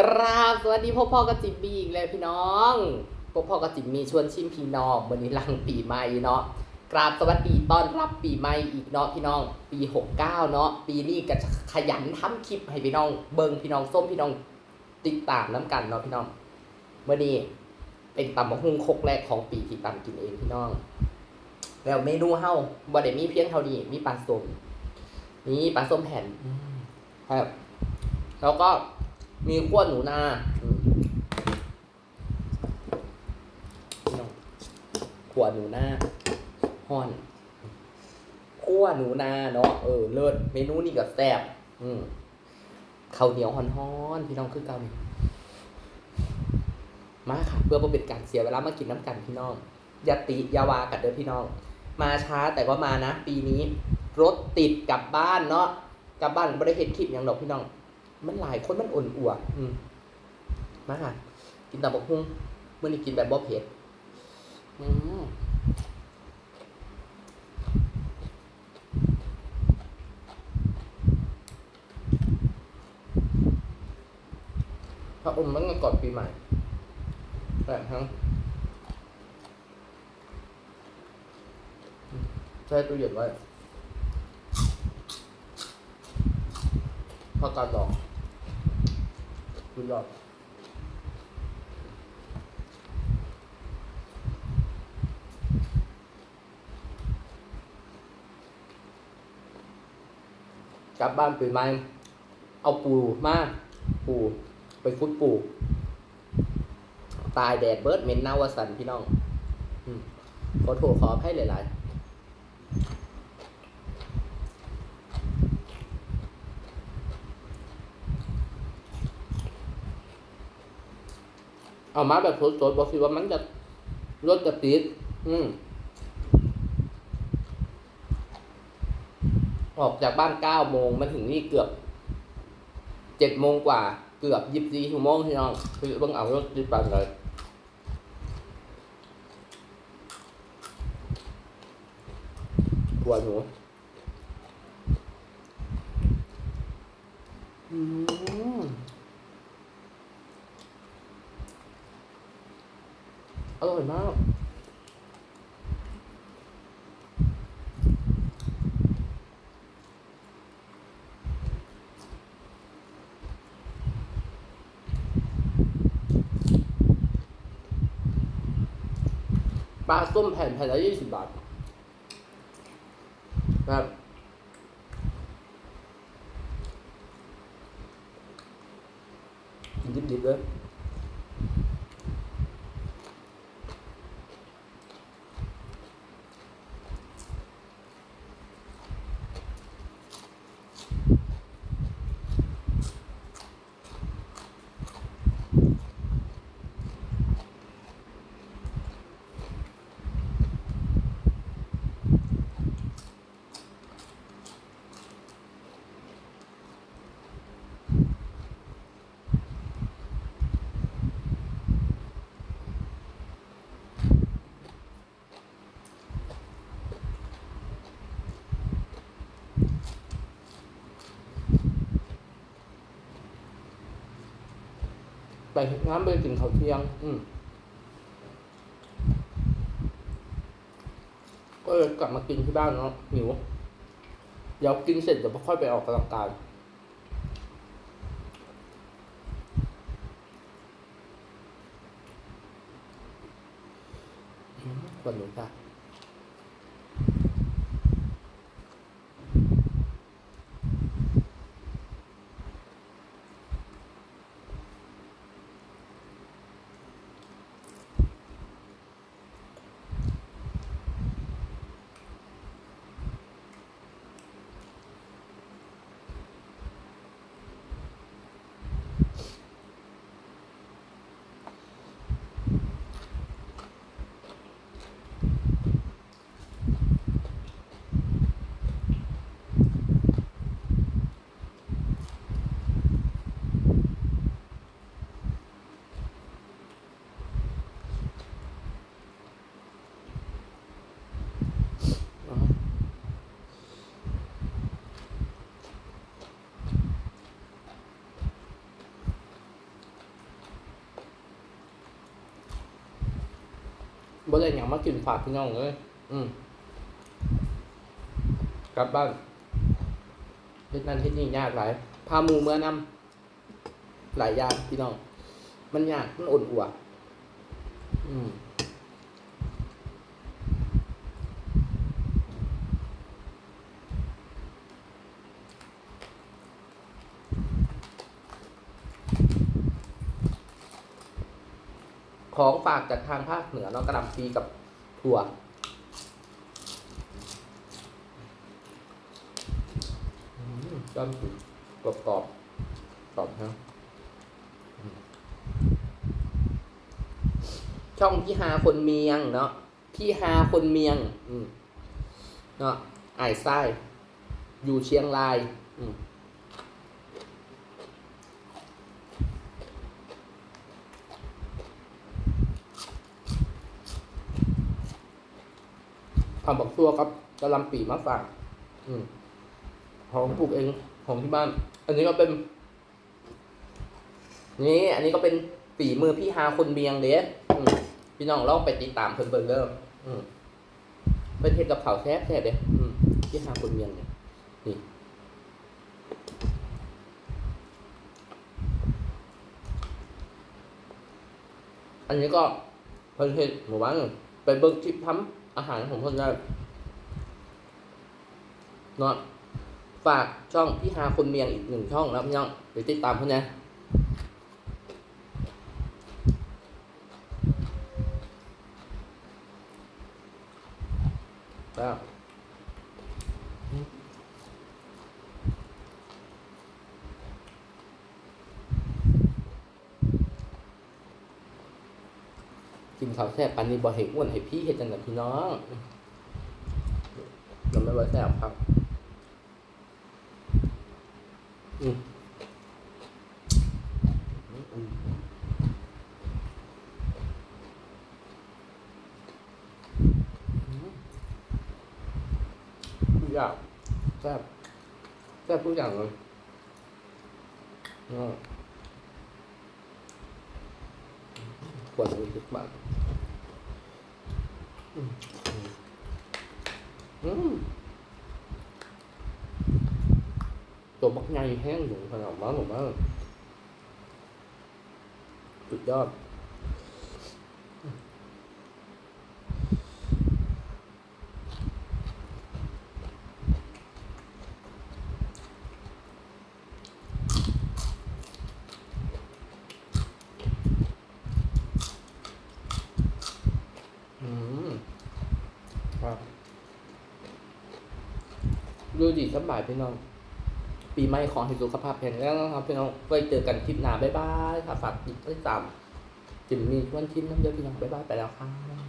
กราบสวัสดีพ่อพ่อกับจิมมี่อีกแล้วพี่น้องพ่อพ่อกับจิมมี่ชวนชิมพี่น้องวันนี้หลังปีใหม่เนาะกราบสวัสดีต้อนรับปีใหม่อีกเนาะพี่น้อง ปี69เนาะปีนี้ก็จะขยันทำคลิปให้พี่น้อง เบิ่งพี่น้องส้มพี่น้องติดตามน้ำกันเนาะพี่น้องเมื่อนี้เป็นตำมะฮุ่งครกแรกของปีที่ตำกินเองพี่น้อง แล้วเมนูเฮาบ่ได้มีเพียงเท่านี้มีปลาส้มนี่ปลาส้มแผ่นอืมครับแล้วก็ มีขั้วหนูนาขั้วหนูนาห่อนขั้วหนูนาเนาะเออเลิศเมนูนี้ก็แซ่บอืมข้าวเหนียวห่อนๆพี่น้องคือเกาหลีมาค่ะ เพื่อเป็นการเสียเวลามากินน้ำกันพี่น้องยาติยาวากันเด้อพี่น้อง มาช้าแต่ก็มานะ ปีนี้ รถติดกลับบ้านเนาะกลับบ้านไม่ได้เห็นคลิปอย่างดอกพี่น้อง มันหลายคนมันอ่อนอัวอืมมาค่ะกินตับกหุ่งเมื่อนี้กินแบบบ่เผ็ดอืมพระอมมันก็ก่อนปีใหม่แต่ทั้งใช้ตู้เย็นไว้พอการดอง คุณยอดกลับบ้านปีใหม่เอาปูมาปูไปฟุดปูตายแดดเบิร์ดเมนเน่าวสันพี่น้องขอโทษขอให้หลาย ๆ เอามาแบบสดๆบอกสิว่ามันจะรสจะติด อืมออกจากบ้านเก้าโมงมาถึงนี่เกือบเจ็ดโมงกว่า เกือบยิบสี่ชั่วโมงพี่น้องคือเบิ่งเอารถติดปันเลยปวดหัวอืม ร่อยมาก ปลาส้มแผ่นแผ่นละยี่สิบบาทครับดิบๆเลย ไปน้ำไปกินข้าวเที่ยง อืมก็เลยกลับมากินที่บ้านเนาะหิวเดี๋ยวกินเสร็จเดี๋ยวค่อยไปออกกำลังกาย บ่ได้หยังมากินฝากพี่น้องเลย อืมกลับบ้านเฮ็ดนั่นเฮ็ดนี่ยากหลายพาหมูเมื่อนำหลายอย่างพี่น้อง มันยากมันอ่อนอัวอืม ของฝากจากทางภาคเหนือเนาะกระลำปีกับถั่วจ้อนกรอบกรอบๆกรอบฮะช่องพี่ฮาคนเมียงเนาะพี่ฮาคนเมียง อืมเนาะไอ้ไส้อยู่เชียงราย อืม ทำบักตัวครับกระลำปีมาฝากอืมของปลูกเองของที่บ้าน อันนี้ก็เป็น นี่ อันนี้ก็เป็นฝีมือพี่ฮาคนเบียงเด้พี่น้องลองไปติดตามเพิ่นเบิ่งเด้ออืมเพิ่นเฮ็ดกับข้าแซ่บแซ่บเด้พี่ฮาคนเบียงเนี่ยนี่อันนี้ก็เพิ่นเฮ็ดหมู่บ้านไปเบิ่งคลิปทำ อาหารของเพิ่นได้เนาะฝากช่องพี่ฮาคนเมียงอีกหนึ่งช่องแล้วพี่น้องไปติดตามเขานะแล้วกิ นข้าวแซ่บปันนี้บ่ให้อ้วนให้พี่เฮ็ดจังได๋พี่น้องมันไม่ว่แซ่บครับ อืมอยางแซ่บแซ่บทุกอย่างเลยอืมขวดละสิบบาท ตัวบักใหญ่แห้งอยู่ขนาดนั้นผมว่าสุดยอด อืมครับ ดูดีสบายพี่น้อง ปีใหม่ขอให้สุขภาพแข็งแรงนะครับพี่น้องไว้เจอกันคลิปหน้าบ๊ายบายค่ะฝากติดตามจิมมี่วันชิ้น้ำเยอะพี่น้องบ๊ายบายไปแล้วครับ